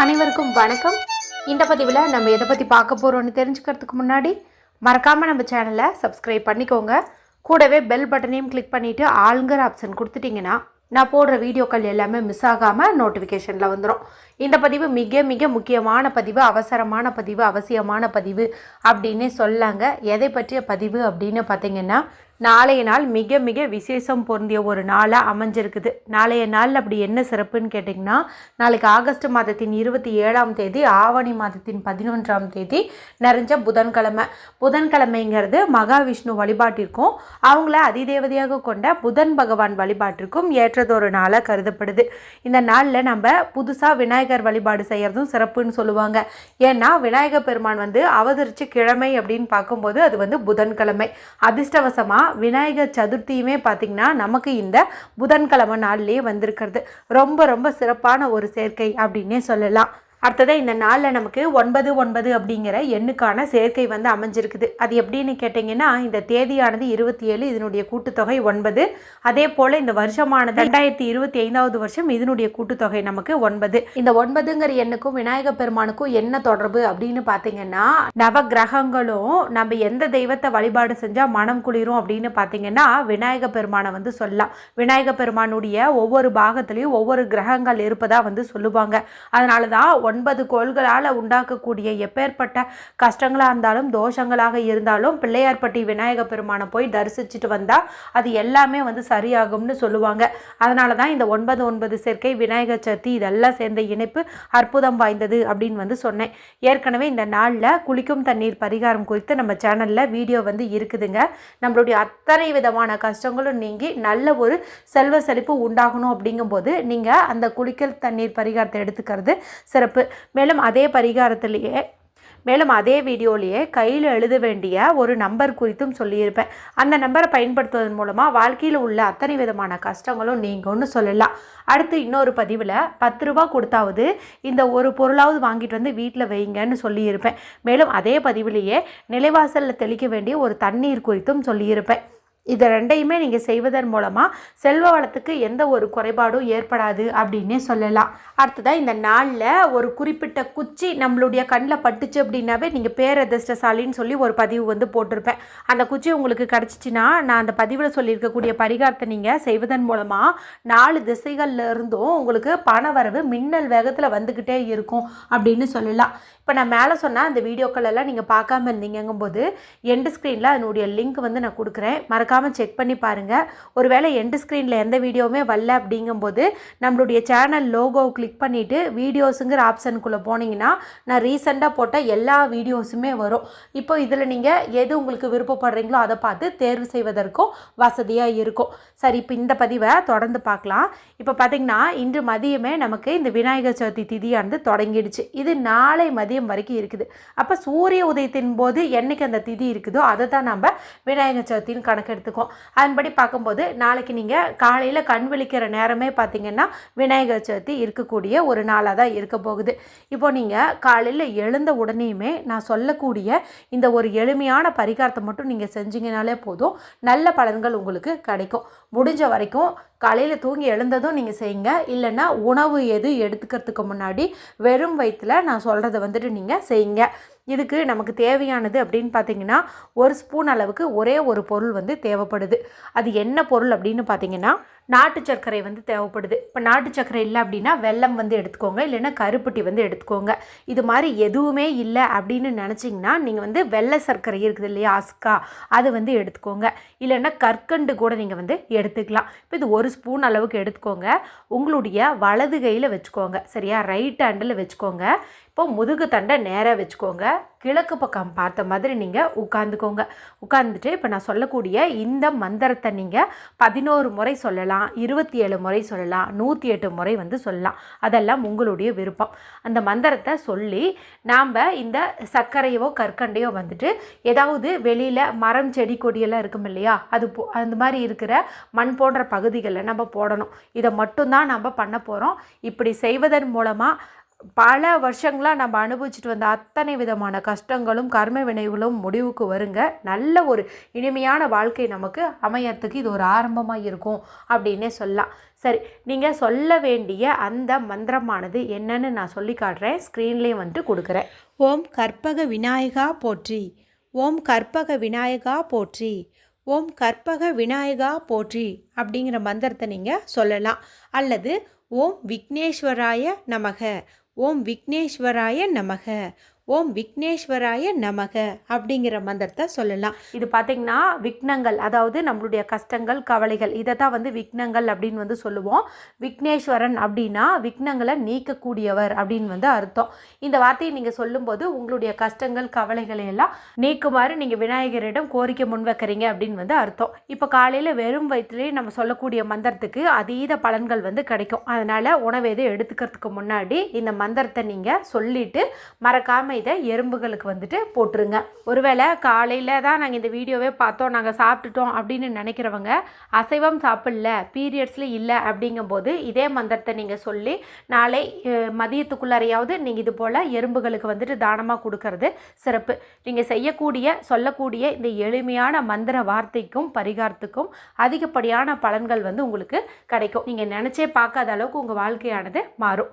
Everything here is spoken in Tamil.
அனைவருக்கும் வணக்கம். இந்த பதிவில் நம்ம எதை பற்றி பார்க்க போகிறோம்னு தெரிஞ்சுக்கிறதுக்கு முன்னாடி மறக்காமல் நம்ம சேனலை சப்ஸ்கிரைப் பண்ணிக்கோங்க. கூடவே பெல் பட்டனையும் கிளிக் பண்ணிவிட்டு ஆளுங்கிற ஆப்ஷன் கொடுத்துட்டிங்கன்னா நான் போடுற வீடியோக்கள் எல்லாமே மிஸ் ஆகாமல் நோட்டிஃபிகேஷனில் வந்துடும் இந்த பதிவு மிக மிக முக்கியமான பதிவு அவசரமான பதிவு அவசியமான பதிவு அப்படின்னே சொல்லாங்க. எதை பற்றிய பதிவு அப்படின்னு பார்த்தீங்கன்னா நாளைய நாள் மிக மிக விசேஷம் பொருந்திய ஒரு நாளாக அமைஞ்சிருக்குது. நாளைய நாள் அப்படி என்ன சிறப்புன்னு கேட்டிங்கன்னா நாளைக்கு ஆகஸ்ட் மாதத்தின் இருபத்தி ஏழாம் தேதி ஆவணி மாதத்தின் பதினொன்றாம் தேதி நிறைஞ்ச புதன்கிழமை. புதன்கிழமைங்கிறது மகாவிஷ்ணு வழிபாட்டிற்கும் அவங்கள அதிதேவதையாக கொண்ட புதன் பகவான் வழிபாட்டிற்கும் ஏற்றதொரு நாளாக கருதப்படுது. இந்த நாளில் நம்ம புதுசாக விநாயகர் வழிபாடு செய்கிறதும் சிறப்புன்னு சொல்லுவாங்க. ஏன்னா விநாயகர் பெருமான் வந்து அவதரிச்ச கிழமை அப்படின்னு பார்க்கும்போது அது வந்து புதன்கிழமை. அதிர்ஷ்டவசமாக விநாயகர் சதுர்த்தியுமே பார்த்திங்கன்னா நமக்கு இந்த புதன்கிழமை நாள்லேயே வந்திருக்கிறது. ரொம்ப ரொம்ப சிறப்பான ஒரு சேர்க்கை அப்படின்னே சொல்லலாம். அடுத்ததாக இந்த நாளில் நமக்கு ஒன்பது ஒன்பது அப்படிங்கிற எண்ணுக்கான சேர்க்கை வந்து அமைஞ்சிருக்குது. அது எப்படின்னு கேட்டிங்கன்னா இந்த தேதியானது இருபத்தி ஏழு இதனுடைய கூட்டுத்தொகை ஒன்பது. அதே போல் இந்த வருஷமானது ரெண்டாயிரத்தி இருபத்தி ஐந்தாவது வருஷம் இதனுடைய கூட்டுத்தொகை நமக்கு ஒன்பது. இந்த ஒன்பதுங்கிற எண்ணுக்கும் விநாயகர் பெருமானுக்கும் என்ன தொடர்பு அப்படின்னு பார்த்தீங்கன்னா நவ கிரகங்களும் நம்ம எந்த தெய்வத்தை வழிபாடு செஞ்சால் மனம் குளிரும் அப்படின்னு பார்த்தீங்கன்னா விநாயக பெருமானை வந்து சொல்லலாம். விநாயகர் பெருமானுடைய ஒவ்வொரு பாகத்துலேயும் ஒவ்வொரு கிரகங்கள் இருப்பதாக வந்து சொல்லுவாங்க. அதனால தான் ஒன்பது கோள்களால் உண்டாக்கக்கூடிய எப்பேற்பட்ட கஷ்டங்களாக இருந்தாலும் தோஷங்களாக இருந்தாலும் பிள்ளையார்பட்டி விநாயக பெருமானை போய் தரிசிச்சுட்டு வந்தால் அது எல்லாமே வந்து சரியாகும்னு சொல்லுவாங்க. அதனால தான் இந்த ஒன்பது ஒன்பது சேர்க்கை விநாயகர் சதுர்த்தி இதெல்லாம் சேர்ந்த இணைப்பு அற்புதம் வாய்ந்தது அப்படின்னு வந்து சொன்னேன். ஏற்கனவே இந்த நாளில் குளிக்கும் தண்ணீர் பரிகாரம் குறித்து நம்ம சேனலில் வீடியோ வந்து இருக்குதுங்க. நம்மளுடைய அத்தனை விதமான கஷ்டங்களும் நீங்கி நல்ல ஒரு செல்வ செழிப்பு உண்டாகணும் அப்படிங்கும்போது நீங்கள் அந்த குளிக்கல் தண்ணீர் பரிகாரத்தை எடுத்துக்கிறது சிறப்பு. மேலும் அதே பரிகாரத்திலேயே மேலும் அதே வீடியோலேயே கையில் எழுத வேண்டிய ஒரு நம்பர் குறித்தும் சொல்லியிருப்பேன். அந்த நம்பரை பயன்படுத்துவதன் மூலமாக வாழ்க்கையில் உள்ள அத்தனை விதமான கஷ்டங்களும் நீங்கும்னு சொல்லலாம். அடுத்து இன்னொரு பதிவில் பத்து ரூபா கொடுத்தாவது இந்த ஒரு பொருளாவது வாங்கிட்டு வந்து வீட்டில் வைங்கன்னு சொல்லியிருப்பேன். மேலும் அதே பதிவிலேயே நிலைவாசலில் தெளிக்க வேண்டிய ஒரு தண்ணீர் குறித்தும் சொல்லியிருப்பேன். இதை ரெண்டையுமே நீங்கள் செய்வதன் மூலமாக செல்வ வளத்துக்கு எந்த ஒரு குறைபாடும் ஏற்படாது அப்படின்னே சொல்லலாம். அடுத்ததாக இந்த நாளில் ஒரு குறிப்பிட்ட குச்சி நம்மளுடைய கண்ணில் பட்டுச்சு அப்படின்னாவே நீங்கள் பேரதிர்ஷ்டசாலின்னு சொல்லி ஒரு பதிவு வந்து போட்டிருப்பேன். அந்த குச்சி உங்களுக்கு கிடச்சிச்சின்னா நான் அந்த பதிவில் சொல்லியிருக்கக்கூடிய பரிகாரத்தை நீங்கள் செய்வதன் மூலமாக நாலு திசைகளில் இருந்தும் உங்களுக்கு பண வரவு மின்னல் வேகத்தில் வந்துக்கிட்டே இருக்கும் அப்படின்னு சொல்லலாம். இப்போ நான் மேலே சொன்ன அந்த வீடியோக்கள் எல்லாம் நீங்கள் பார்க்காம இருந்தீங்கும்போது எண்டு ஸ்க்ரீனில் அதனுடைய லிங்க் வந்து நான் கொடுக்குறேன். மறக்க மறக்காமல் செக் பண்ணி பாருங்கள் ஒருவேளை எண்டு ஸ்க்ரீனில் எந்த வீடியோவுமே வரல அப்படிங்கும்போது நம்மளுடைய சேனல் லோகோ கிளிக் பண்ணிவிட்டு வீடியோஸுங்கிற ஆப்ஷனுக்குள்ளே போனீங்கன்னா நான் ரீசெண்டாக போட்ட எல்லா வீடியோஸுமே வரும். இப்போ இதில் நீங்கள் எது உங்களுக்கு விருப்பப்படுறீங்களோ அதை பார்த்து தேர்வு செய்வதற்கும் வசதியாக இருக்கும். சரி இப்போ இந்த பதிவை தொடர்ந்து பார்க்கலாம். இப்போ பார்த்திங்கன்னா இன்று மதியமே நமக்கு இந்த விநாயகர் சதுர்த்தி திதியானது தொடங்கிடுச்சு. இது நாளை மதியம் வரைக்கும் இருக்குது. அப்போ சூரிய உதயத்தின் போது என்றைக்கு அந்த திதி இருக்குதோ அதை தான் நம்ம விநாயகர் சதுர்த்தின்னு கணக்கெடுத்து எடுத்துக்கும் அதன்படி பார்க்கும்போது நாளைக்கு நீங்கள் காலையில் கண் விழிக்கிற நேரமே பார்த்தீங்கன்னா விநாயகர் சதுர்த்தி இருக்கக்கூடிய ஒரு நாளாக தான் இருக்க போகுது. இப்போ நீங்கள் காலையில் எழுந்த உடனேயுமே நான் சொல்லக்கூடிய இந்த ஒரு எளிமையான பரிகாரத்தை மட்டும் நீங்கள் செஞ்சீங்கனாலே போதும். நல்ல பலன்கள் உங்களுக்கு கிடைக்கும். முடிஞ்ச வரைக்கும் காலையில் தூங்கி எழுந்ததும் நீங்கள் செய்யுங்க. இல்லைன்னா உணவு எது எடுத்துக்கிறதுக்கு முன்னாடி வெறும் வயிற்றில் நான் சொல்கிறத வந்துட்டு நீங்கள் செய்யுங்க. இதுக்கு நமக்கு தேவையானது அப்படின்னு பார்த்தீங்கன்னா ஒரு ஸ்பூன் அளவுக்கு ஒரே ஒரு பொருள் வந்து தேவைப்படுது. அது என்ன பொருள் அப்படின்னு பார்த்தீங்கன்னா நாட்டு சர்க்கரை வந்து தேவைப்படுது. இப்போ நாட்டு சர்க்கரை இல்லை அப்படின்னா வெள்ளம் வந்து எடுத்துக்கோங்க. இல்லைன்னா கருப்பட்டி வந்து எடுத்துக்கோங்க. இது மாதிரி எதுவுமே இல்லை அப்படின்னு நினச்சிங்கன்னா நீங்கள் வந்து வெள்ளை சர்க்கரை இருக்குது இல்லையா அஸ்கா அது வந்து எடுத்துக்கோங்க. இல்லைன்னா கற்கண்டு கூட நீங்கள் வந்து எடுத்துக்கலாம். இப்போ இது ஒரு ஸ்பூன் அளவுக்கு எடுத்துக்கோங்க. உங்களுடைய வலது கையில் வச்சுக்கோங்க. சரியா? ரைட் ஹேண்டில் வச்சுக்கோங்க. இப்போ முதுகு தண்டை நேராக வச்சுக்கோங்க. கிழக்கு பக்கம் பார்த்த மாதிரி நீங்கள் உட்காந்துக்கோங்க உட்காந்துட்டு இப்போ நான் சொல்லக்கூடிய இந்த மந்திரத்தை நீங்கள் பதினோரு முறை சொல்லலாம் இருபத்தி ஏழு முறை சொல்லலாம் நூற்றி எட்டு முறை வந்து சொல்லலாம். அதெல்லாம் உங்களுடைய விருப்பம். அந்த மந்திரத்தை சொல்லி நாம் இந்த சர்க்கரையோ கற்கண்டையோ வந்துட்டு ஏதாவது வெளியில் மரம் செடி கொடியெல்லாம் இருக்கும் இல்லையா? அது போ அந்த மாதிரி இருக்கிற மண் போன்ற பகுதிகளில் நம்ம போடணும். இதை மட்டும்தான் நம்ம பண்ண போகிறோம் இப்படி செய்வதன் மூலமாக பல வருஷங்களாக நம்ம அனுபவிச்சுட்டு வந்த அத்தனை விதமான கஷ்டங்களும் கர்ம வினைகளும் முடிவுக்கு வருங்க. நல்ல ஒரு இனிமையான வாழ்க்கை நமக்கு அமையறதுக்கு இது ஒரு ஆரம்பமாக இருக்கும் அப்படின்னே சொல்லலாம். சரி நீங்கள் சொல்ல வேண்டிய அந்த மந்திரமானது என்னன்னு நான் சொல்லி காட்டுறேன். ஸ்க்ரீன்லேயே வந்துட்டு கொடுக்குறேன். ஓம் கற்பக விநாயகா போற்றி. ஓம் கற்பக விநாயகா போற்றி. ஓம் கற்பக விநாயகா போற்றி அப்படிங்கிற மந்திரத்தை நீங்கள் சொல்லலாம். அல்லது ஓம் விக்னேஸ்வராய நமக. ஓம் விக்னேஸ்வராய நமக. ஓம் விக்னேஸ்வராய நமக அப்படிங்கிற மந்திரத்தை சொல்லலாம். இது பார்த்திங்கன்னா விக்னங்கள் அதாவது நம்மளுடைய கஷ்டங்கள் கவலைகள் இதை தான் வந்து விக்னங்கள் அப்படின்னு வந்து சொல்லுவோம். விக்னேஸ்வரன் அப்படின்னா விக்னங்களை நீக்கக்கூடியவர் அப்படின்னு வந்து அர்த்தம். இந்த வார்த்தையை நீங்கள் சொல்லும்போது உங்களுடைய கஷ்டங்கள் கவலைகளை எல்லாம் நீக்குமாறு நீங்கள் விநாயகரிடம் கோரிக்கை முன்வைக்கிறீங்க அப்படின்னு வந்து அர்த்தம். இப்போ காலையில் வெறும் வயிற்றுலேயே நம்ம சொல்லக்கூடிய மந்திரத்துக்கு அதீத பலன்கள் வந்து கிடைக்கும். அதனால் உணவு எதுவும் எடுத்துக்கிறதுக்கு முன்னாடி இந்த மந்திரத்தை நீங்கள் சொல்லிட்டு மறக்காமல் இதை எறும்புகளுக்கு வந்துட்டு போட்டுருங்க. ஒருவேளை காலையில் தான் நாங்கள் இந்த வீடியோவே பார்த்தோம் நாங்கள் சாப்பிட்டுட்டோம் அப்படின்னு நினைக்கிறவங்க அசைவம் சாப்பிடல பீரியட்ஸில் இல்லை அப்படிங்கும்போது இதே மந்திரத்தை நீங்கள் சொல்லி நாளை மதியத்துக்குள்ளாரையாவது நீங்கள் இது போல் எறும்புகளுக்கு வந்துட்டு தானமாக கொடுக்கறது சிறப்பு. நீங்கள் செய்யக்கூடிய சொல்லக்கூடிய இந்த எளிமையான மந்திர வார்த்தைக்கும் பரிகாரத்துக்கும் அதிகப்படியான பலன்கள் வந்து உங்களுக்கு கிடைக்கும். நீங்கள் நினச்சே பார்க்காத அளவுக்கு உங்கள் வாழ்க்கையானது மாறும்.